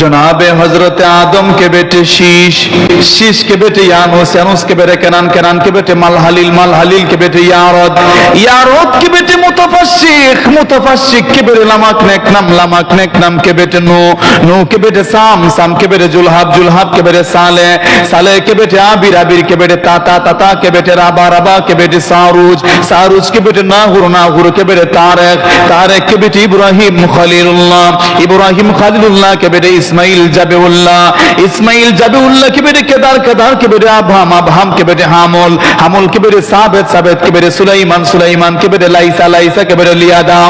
জনাবে হজরতে আদম কে বেটে শীষ শীষ কে বেটে ইয়ানুস ইয়ানুস কে বেটে কেনান কেনান কে বেটে মালহালিল মালহালিল কে বেটে ইয়ারদ ইয়ারদ কে বেটে মুতাফাসসিক মুতাফাসসিক কে বেটে লামাক নেকনাম লামাক নেকনাম কে বেটে নূ নূ কে বেটে সাম সাম কে বেটে জুলহাব জুলহাব কে বেটে সালে সালে কে বেটে আবির আবির के बेटे ताता ताता के बेटे राबा राबा के बेटे सारूज सारूज के बेटे नाहुर नाहुर के बेटे तारक तारक के बेटे इब्राहिम खलीलुल्लाह इब्राहिम खलीलुल्लाह के बेटे ইসমাইল যাবে উল্লাহ ইসমাইল যাবে উল্লাহ কে বেড়ে কেদার কেদার কে বেড়ে আবহাম আবহাম কে বেড়ে হামল হামল কে বেড়ে সাবেদ সাবেদ কে বেড়ে সুলাইমান সুলাইমান কে বেড়ে লাইসা লাইসা কে বেড়ে লিয়াদা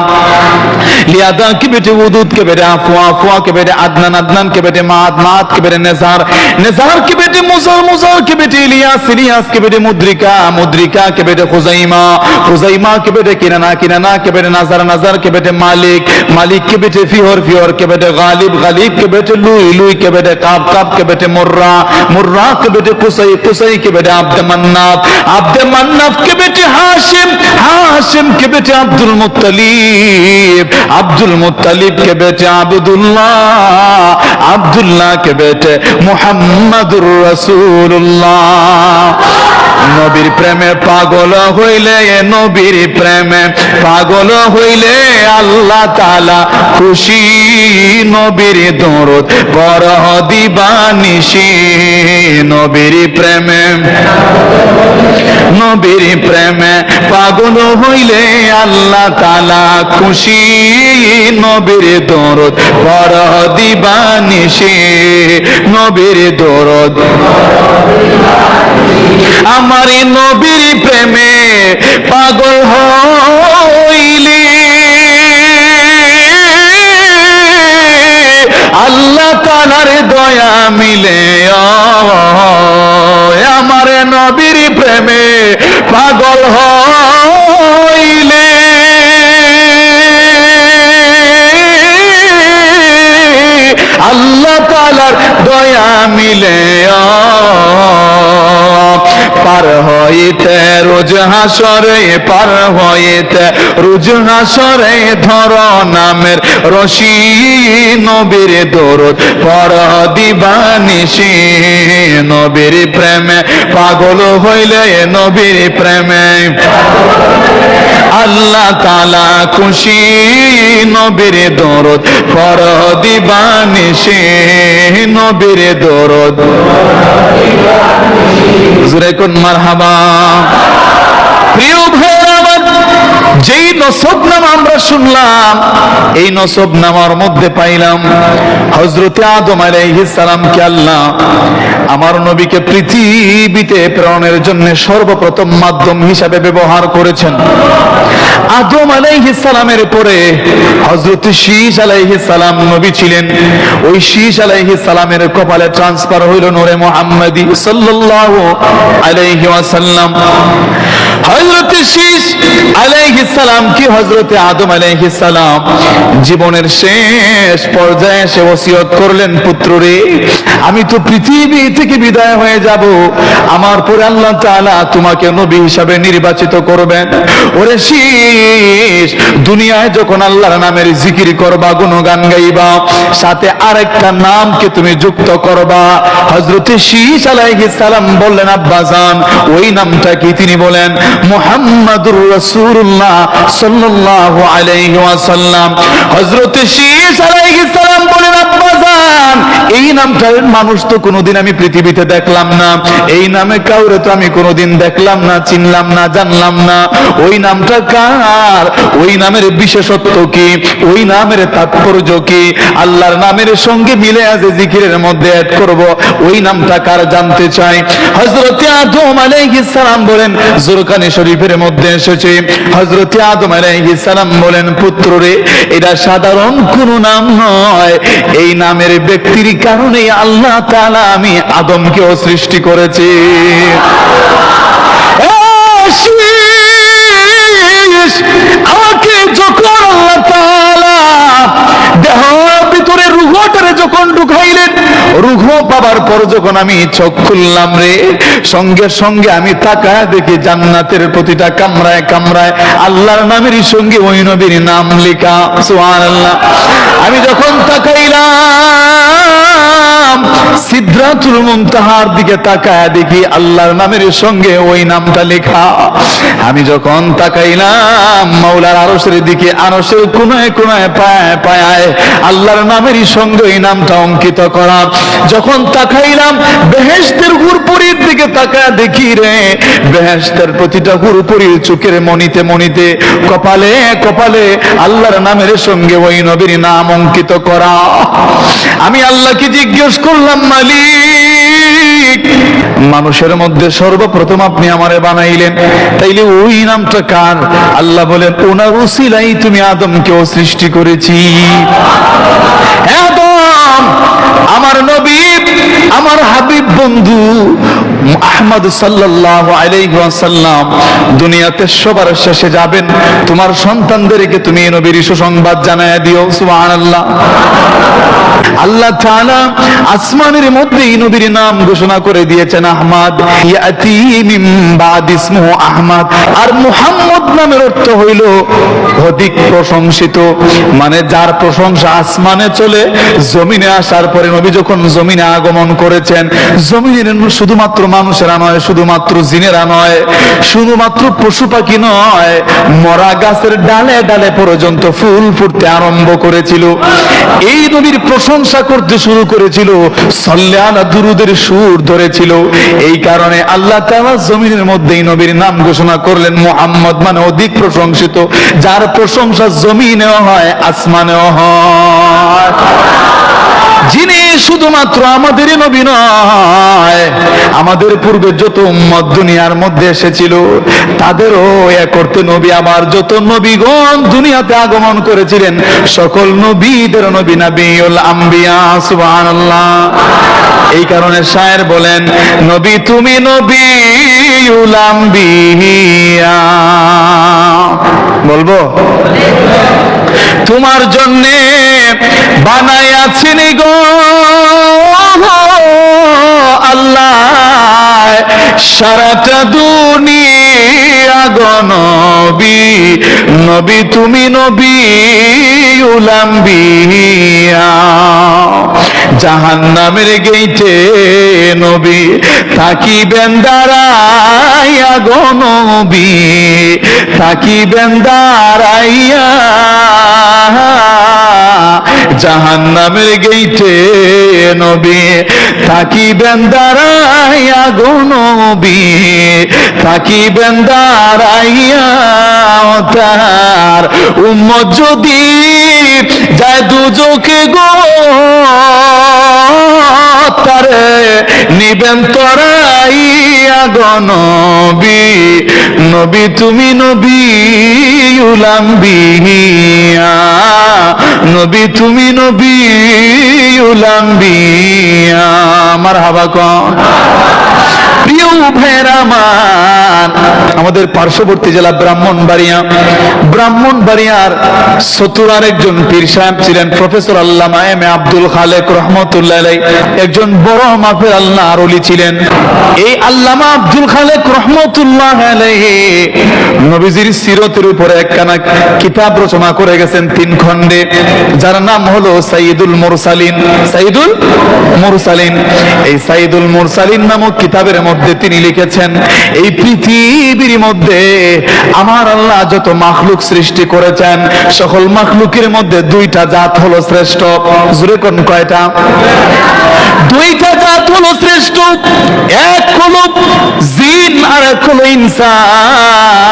লিয়াদা কে বেড়ে উদুদ কে বেড়ে আফুয়া আফুয়া কে বেড়ে আদনান আদনান কে বেড়ে মাদ মাদ কে বেড়ে নেজার নেজার কে বেড়ে মুজার মুজার কে বেড়ে ইলিয়াস ইলিয়াস কে বেড়ে মুদ্রিকা মুদ্রিকা কে বেড়ে খুজাইমা খুজাইমা কে বেড়ে কিনানা কিনানা কে বেড়ে নাজার নাজার কে বেড়ে মালিক মালিক কে বেড়ে ফিহর ফিহর কে বেড়ে গালিব গালিব কে বেড়ে बेटे लुई लुई के बेटे काब काब के बेटे मुर्रा मुर्रा के बेटे कुसई कुसई के बेटे आब्द मन्नाफ आब्द मन्नाफ के बेटे हाशिम हाशिम के बेटे अब्दुल मुत्तलीब अब्दुल मुत्तलीब के बेटे आबिदुल्लाह আবদুল্লাহ কে বেটে মুহাম্মাদুর রাসূলুল্লাহ নবীর প্রেমে পাগল হইলে নবীর প্রেমে পাগল হইলে আল্লাহ তাআলা খুশি নবীর দর দরদ বড় দিবানিসি নবীর প্রেমে। নবীর প্রেমে পাগল হইলে আল্লাহ তালা খুশি নবীর দরদ। বড় দিবানিসি নবীর দরদ। আমার নবীর প্রেমে পাগল হইলি হাসরে পার হইতে রোজ হাসরে ধর নামের রশি নবীর দরদ, পর দিবানিসি নবীর প্রেমে, পাগল হইলে নবীর প্রেমে। আল্লাহ তালা খুশি নবীর দরদ, পর দিবানিসি নবীর দরদ। জুরে কোন মারহাবা? যেই নসব নাম আমরা শুনলাম, এই নসব নামার মধ্যে পাইলাম হজরতে আদম আলাইহিস সালামকে আল্লাহ আমার নবীকে পৃথিবীতে প্রেরণের জন্য সর্বপ্রথম মাধ্যম হিসাবে ব্যবহার করেছেন। আদম আলাইহিস সালামের পরে হজরত শীষ আলাইহিস সালাম নবী ছিলেন। ওই শীষ আলাইহিস সালামের কপালে ট্রান্সফার হইল নূরে মুহাম্মদী সাল্লাল্লাহু আলাইহি ওয়াসাল্লাম। হযরত শীষ আলাইহিস সালাম, কি হযরত আদম আলাইহিস সালাম? জীবনের শেষ পর্যায়ে এসে ওসিয়ত করলেন, পুত্র রে, আমি তো পৃথিবী থেকে বিদায় হয়ে যাব। আমার পরে আল্লাহ তাআলা তোমাকে নবী হিসাবে নির্বাচিত করবেন। ওরে শীষ দুনিয়ায় যখন আল্লাহর নামের জিকির করবা, গুণগান গাইবা, সাথে আরেকটা নামকে তুমি যুক্ত করবা। হযরতে শীষ আলাইহিস সালাম বললেন আব্বাজান ওই নামটা কি? তিনি বলেন মুহাম্মাদুর রাসূলুল্লাহ সাল্লাল্লাহু আলাইহি ওয়াসাল্লাম। হযরতে শীষ আলাইহিস সালাম বলেন আব্বাজান এই নামটার মানুষ তো কোনোদিন আমি পৃথিবীতে দেখলাম না। এই নামে কাউরে তো আমি কোনোদিন দেখলাম না, চিনলাম না, জানলাম না। ওই নামটা কার? ওই নামের বিশেষত্ব কি? ওই নামের তাৎপর্য কি? আল্লাহর নামের সঙ্গে মিলে আছে জিকিরের মধ্যে অ্যাড করব। ওই নামটা কার জানতে চাই? হযরতে আদম আলাইহিস সালাম বলেন জুরকানি শরীফের মধ্যে এসেছে। হজরত আদম আলাইহিস সালাম বলেন, পুত্র রে, এটা সাধারণ কোন নাম নয়। এই নামের ব্যক্তির কারণে আল্লাহ তাআলা আমি আদমকেও সৃষ্টি করেছি। রুহ পাবার পর যখন আমি চোখ খুললাম রে, সঙ্গে সঙ্গে আমি তাকায় দেখি জান্নাতের প্রতিটা কামরায় কামরায় আল্লাহর নামের সঙ্গে ওই নবীর নাম লেখা আল্লাহ আমি যখন তাকাইলাম সিদ্ধাতুল মুনতাহার দিকে তাকায় দেখি আল্লাহর নামের সঙ্গে ওই নামটা লেখা। আমি যখন তাকাইলাম, মাওলার আরশের দিকে, আরশের কোনায় কোনায় পায় পায় আল্লাহর নামেরই সঙ্গে ওই নামটা অঙ্কিত করা। যখন তাকাইলাম, বেহেশতের হুরপুরির দিকে তাকায় দেখি রে, বেহেশতের প্রতিটা হুরপুরির চোখের মনিতে মনিতে কপালে কপালে আল্লাহর নামের সঙ্গে ওই নবীর নাম অঙ্কিত করা। আমি আল্লাহকে জিজ্ঞেস করলাম মালিক। মানুষের মধ্যে সর্বপ্রথম আপনি আমারে বানাইলেন। তাইলে ওই নামটা কার? আল্লাহ বলেন, ওনার উসিলাই তুমি আদমকেও সৃষ্টি করেছি। আমার নবী, আমার হাবিব বন্ধু আহমদ সাল্লাল্লাহু আলাইহি ওয়াসাল্লাম দুনিয়াতে সবার শেষে যাবেন। তোমার সন্তানদেরকে তুমি নবীর সুসংবাদ জানায় দিও, সুবহানাল্লাহ। আল্লাহ তাআলা আসমানের মধ্যে নবীর নাম ঘোষণা করে দিয়েছেন, আহমদ। ইয়াতি বাদ ইসমুহু আহমদ। আর মুহাম্মদ নামের অর্থ হইল অধিক প্রশংসিত। মানে যার প্রশংসা আসমানে চলে, জমিনে আসার পরে নবী যখন জমিনে আগমন করেছেন, জমিনের শুধুমাত্র মানুষেরা নয় শুধুমাত্র জিনেরা নয় শুধুমাত্র পশু পাখি নয়, মরা গাছের ডালে ডালে পর্যন্ত ফুল ফুটতে আরম্ভ করেছিল। এই নবীর প্রশংসা করতে শুরু করেছিল সল্লানা দুরুদের সুর ধরেছিল। এই কারণে আল্লাহ তাআলা জমিনের মধ্যে এই নবীর নাম ঘোষণা করলেন, মুহাম্মদ মানে অধিক প্রশংসিত, যার প্রশংসা জমিনেও হয়, আসমানেও হয়। যিনি শুধুমাত্র আমাদের নবী নয়, আমাদের পূর্বে যত উম্মত দুনিয়ার মধ্যে এসেছিল, তাদেরও এ করতে নবী আবার যত নবীগণ দুনিয়াতে আগমন করেছিলেন, সকল নবীদের নবী নবীল আম্বিয়া, সুবহানাল্লাহ। এই কারণে শায়ের বলেন, নবী তুমি নবীউল আম্বিয়া। বলব? তোমার জন্যে বানাইয়াছেন গো। আল্লাহ, সারাটা দুনিয়া গো নবী। তুমি নবী উলাম্বিয়া জাহান নামের গেইটে নবী থাকিবেন দাঁড়াইয়া নবী। থাকিবেন দাঁড়াইয়া জাহান নামের গেইটে নবী। থাকিবেন দাঁড়াইয়া গো নবী। থাকিবেন দাঁড়াইয়া তার উম্মত যদি যায় দুজকে গো, তারে নিবেন তরাইয়া গো নবী। নবী তুমি নবী। উলাম্বিয়া নবী তুমি নবী উলাম্বিয়া আমার হাবা কন আমাদের পার্শ্ববর্তী জেলা ব্রাহ্মণবাড়িয়া। ব্রাহ্মণবাড়িয়ার সতুরার একজন পীর সাহেব ছিলেন, প্রফেসর আল্লামা এম আব্দুল খালেক রহমতুল্লাহ একজন বড় মাফের আল্লাহ আরলি ছিলেন। এই আল্লামা আব্দুল খালেক রহমতুল্লাহ নবীজির সিরতের উপরে একখানা কিতাব রচনা করে গেছেন তিন খণ্ডে, যার নাম হলো সাইদুল মুরসালিন। সাইদুল মুরসালিন। এই সাইদুল মুরসালিন নামক কিতাবের মধ্যে তিনি লিখেছেন, এই পৃথিবীর মধ্যে আমার আল্লাহ যত মাখলুক সৃষ্টি করেছেন, সকল মাখলুকের মধ্যে দুইটা জাত হলো শ্রেষ্ঠ। জুড়ে কোন কয়টা? দুইটা জাত হলো শ্রেষ্ঠ, এক হলো জিন আর এক হলো ইনসান।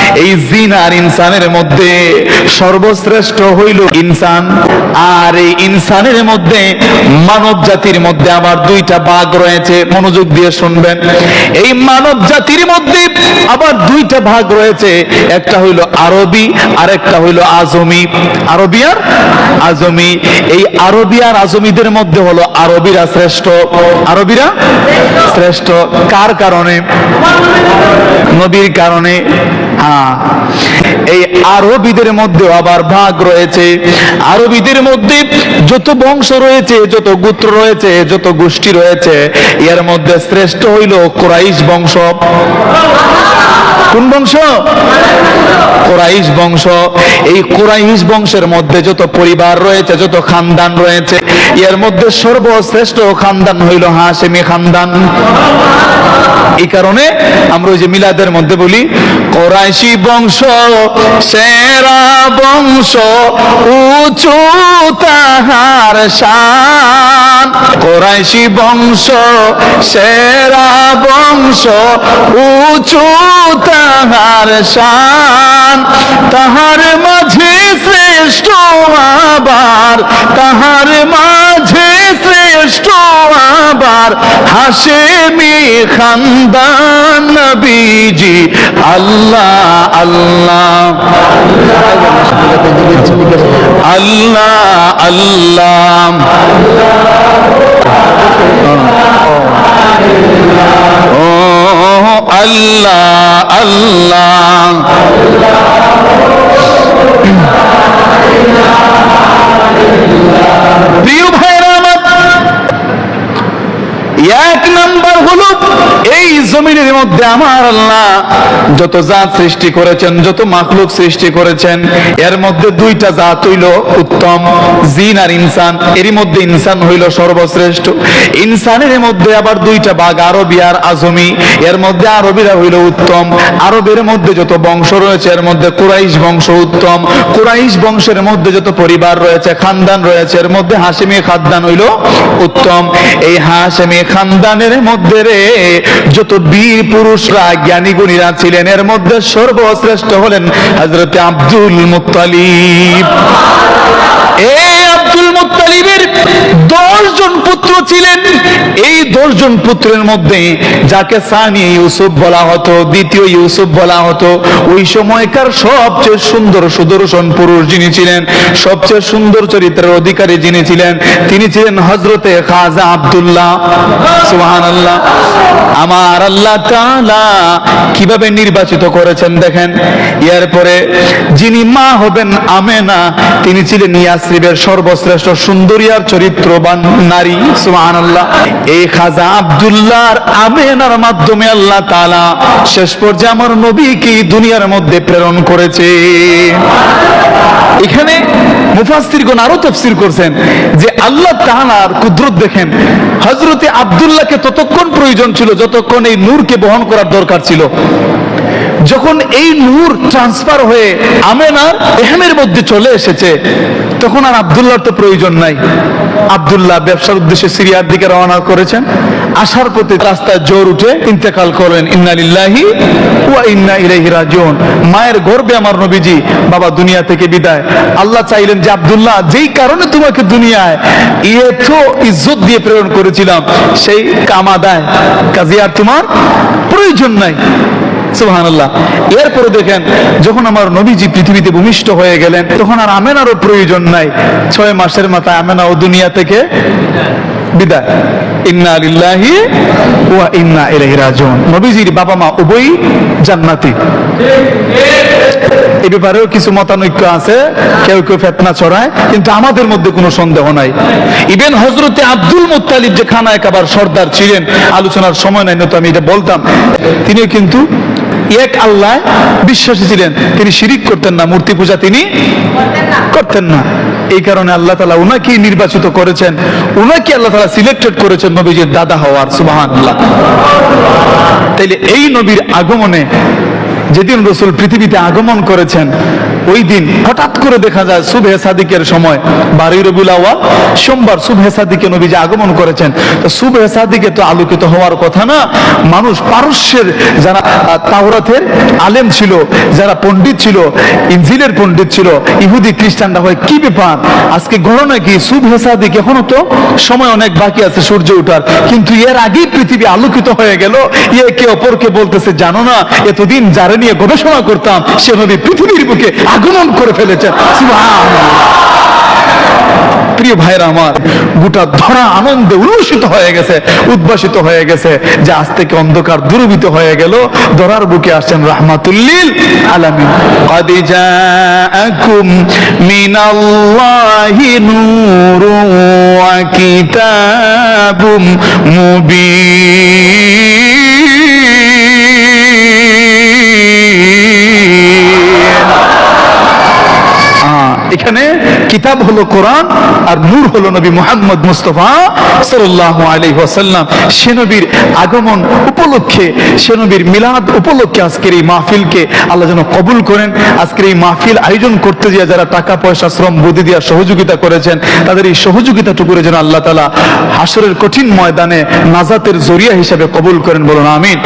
এই জিন আর ইনসানের মধ্যে সর্বশ্রেষ্ঠ হইল ইনসান। আর এই ইনসানের মধ্যে মানব জাতির মধ্যে আবার দুইটা ভাগ রয়েছে, মনোযোগ দিয়ে শুনবেন। এই মানব জাতির মধ্যে আবার দুইটা ভাগ রয়েছে, একটা হইল আরবি আর একটা হইল আজমি। আরবি আর আজমি। এই আরবি আর আজমিদের মধ্যে হলো আরবিরা শ্রেষ্ঠ। আরবিরা শ্রেষ্ঠ। কার কারণে? নবীর কারণে। হ্যাঁ। এই আরবিদের মধ্যে আবার ভাগ রয়েছে। আরবিদের মধ্যে যত বংশ রয়েছে, যত গোত্র রয়েছে, যত গোষ্ঠী রয়েছে, এর মধ্যে শ্রেষ্ঠ হইল কোরাইশ বংশ। কোন বংশ? কোরাইশ বংশ। এই কোরাইশ বংশের মধ্যে যত পরিবার রয়েছে, যত খানদান রয়েছে, এর মধ্যে সর্বশ্রেষ্ঠ খানদান হইল হাসেমি খানদান। এই কারণে আমরা ওই যে মিলাদের মধ্যে বলি, কোরাইশি বংশ, সেরা বংশ, উঁচু তাহার শান। কোরাইশি বংশ, সেরা বংশ, উঁচু তাহার শান তাহার মাঝে শ্রেষ্ঠ আবার তাহার মাঝে শ্রেষ্ঠ আবার হাসেমি খানদান নবীজি। আল্লাহ আল্লাহ। আল্লাহ আল্লাহ। ও আল্লাহ আল্লাহ। প্রিয় আমার এক নাম্বার হলো এই জমিনের মধ্যে আমার আল্লাহ যত জাত সৃষ্টি করেছেন, যত মাখলুক সৃষ্টি করেছেন, এর মধ্যে দুইটা জাত হইল উত্তম জিন আর ইনসান। এরই মধ্যে ইনসান হইল সর্বশ্রেষ্ঠ। ইনসানের মধ্যে আবার দুইটা বাঘ, আরবি আর আজমি। এর মধ্যে আরবিরা হইল উত্তম। আরবের মধ্যে যত বংশ রয়েছে, এর মধ্যে কুরাইশ বংশ উত্তম। কুরাইশ বংশের মধ্যে যত পরিবার রয়েছে, খানদান রয়েছে, এর মধ্যে হাসিমি খানদান হইল উত্তম। এই হাসিমি খানদানের মধ্যে রে, যত বীর পুরুষরা জ্ঞানী গুণীরা ছিলেন, এর মধ্যে সর্বশ্রেষ্ঠ হলেন হজরত আব্দুল মুত্তালিব। এই আব্দুল মুত্তালিবের দশ জন পুত্র ছিলেন। এই দশ জন পুত্রের মধ্যে যাকে সানি ইউসুফ বলা হতো, দ্বিতীয় ইউসুফ বলা হতো, ওই সময়কার সবচেয়ে সুন্দর সুদর্শন পুরুষ যিনি ছিলেন, সবচেয়ে সুন্দর চরিত্রের অধিকারী যিনি ছিলেন, তিনি ছিলেন হজরতে খাজা আব্দুল্লাহ। সুহান আল্লাহ আমার আল্লাহ তাআলা কীভাবে নির্বাচিত করেছেন দেখেন? এরপরে যিনি মা হবেন আমেনা, তিনি ছিলেন ইয়াসরিবের সর্বশ্রেষ্ঠ সুন্দরিয়ার চরিত্রবান নারী সুহান আল্লাহ এই খাজা আব্দুল্লাহর আমেনার মাধ্যমে আল্লাহ তাআলা শেষ পর্যায়ে আমার নবীকে দুনিয়ার মধ্যে প্রেরণ করেছে। এখানে মুফাসসিরগণ আরও তফসির করছেন যে আল্লাহ তাআলার কুদরত দেখেন, হযরতে আব্দুল্লাহকে ততক্ষণ প্রয়োজন ছিল, যতক্ষণ এই নূরকে বহন করার দরকার ছিল। যখন এই নূর ট্রান্সফার হয়ে আমেনার এহেমের মধ্যে চলে এসেছে, তখন আর আব্দুল্লাহর তো প্রয়োজন নাই। আব্দুল্লাহ ব্যবসার উদ্দেশ্যে সিরিয়ার দিকে রওনা করেছেন। আসার পথে রাস্তায় জোর উঠে ইন্তেকাল করেন ইন্নালিল্লাহি ওয়া ইন্না ইলাইহি রাজিউন। মায়ের গর্বে আমার নবীজি, বাবা, দুনিয়া থেকে বিদায়। আল্লাহ চাইলেন যে, আব্দুল্লাহ, যেই কারণে তোমাকে দুনিয়ায় এত ইজ্জত দিয়ে প্রেরণ করেছিলাম, সেই কামাদায়, কাজে আর তোমার প্রয়োজন নাই। এরপরে দেখেন, যখন আমার নবীজি পৃথিবীতে ভূমিষ্ঠ হয়ে গেলেন, তখন আর আমেনারও প্রয়োজন নাই। ছয় মাসের মাথায় আমেনা ও দুনিয়া থেকে বিদায়। ইন্না আলিল্লাহি ওয়া ইন্না ইলাইহি রাজিউন। নবীজির বাবা মা উভয়ই জান্নাতি। এই ব্যাপারেও কিছু মতানৈক্য আছে, কেউ কেউ ফেতনা ছড়ায়, কিন্তু আমাদের মধ্যে কোনো সন্দেহ নাই। ইবেন হজরতে আব্দুল মুত্তালিব যে খানায় কাবার সর্দার ছিলেন, আলোচনার সময় নাই, নয়তো আমি এটা বলতাম, তিনিও কিন্তু এক আল্লাহ বিশ্বাসী ছিলেন। তিনি শিরিক করতেন না, মূর্তি পূজা তিনি করতেন না। এই কারণে আল্লাহ তালা উনাকেই নির্বাচিত করেছেন। উনাকে আল্লাহ তালা সিলেক্টেড করেছেন নবীজির দাদা হওয়ার সুবাহান তাইলে এই নবীর আগমনে যেদিন রসুল পৃথিবীতে আগমন করেছেন ওই দিন হঠাৎ করে দেখা যায় সুবহে সাদিকের সময় বারুই রবিউল সোমবার সুবহে সাদিকে নবীজি আগমন করেছেন। তো সুবহে সাদিকে তো আলোকিত হওয়ার কথা না মানুষ পারস্যের যারা আহ, তাওরাতের আলেম ছিল যারা পণ্ডিত ছিল ইনজিলের পণ্ডিত ছিল ইহুদি খ্রিস্টানরা হয় কি ব্যাপার? আজকে ঘটনা কি সুবহে সাদিক এখনও তো সময় অনেক বাকি আছে সূর্য ওঠার কিন্তু এর আগেই পৃথিবী আলোকিত হয়ে গেল ইয়ে কে অপরকে বলতেছে জানো না এতদিন যারা নিয়ে গবেষণা করতাম, সেভাবে পৃথিবীর বুকে আগমন করে ফেলেছেন প্রিয় ভাইরা আমার, গোটা ধরা আনন্দে উল্লসিত হয়ে গেছে, উদ্ভাসিত হয়ে গেছে যে আজ থেকে অন্ধকার দুরবিত হয়ে গেল। ধরার বুকে আসছেন রাহমাতুল্লিল আলামিন। আকুম মিনাল্লাহি নূরু ওয়া কিতাবুম মুবিন কিতাব হলো কোরআন আর নূর হলো নবী মুহাম্মদ মুস্তফা সাল্লাল্লাহু আলাইহি ওয়াসাল্লাম। সে নবীর আগমন উপলক্ষে, সে নবীর মিলাদ উপলক্ষে আজকের এই মাহফিলকে আল্লাহ যেন কবুল করেন। আজকের এই মাহফিল আয়োজন করতে গিয়ে যারা টাকা পয়সা, শ্রম, বুদ্ধি দিয়া সহযোগিতা করেছেন, তাদের এই সহযোগিতাটুকুরে যেন আল্লাহ তালা হাসরের কঠিন ময়দানে নাজাতের জরিয়া হিসাবে কবুল করেন বলুন, আমিন।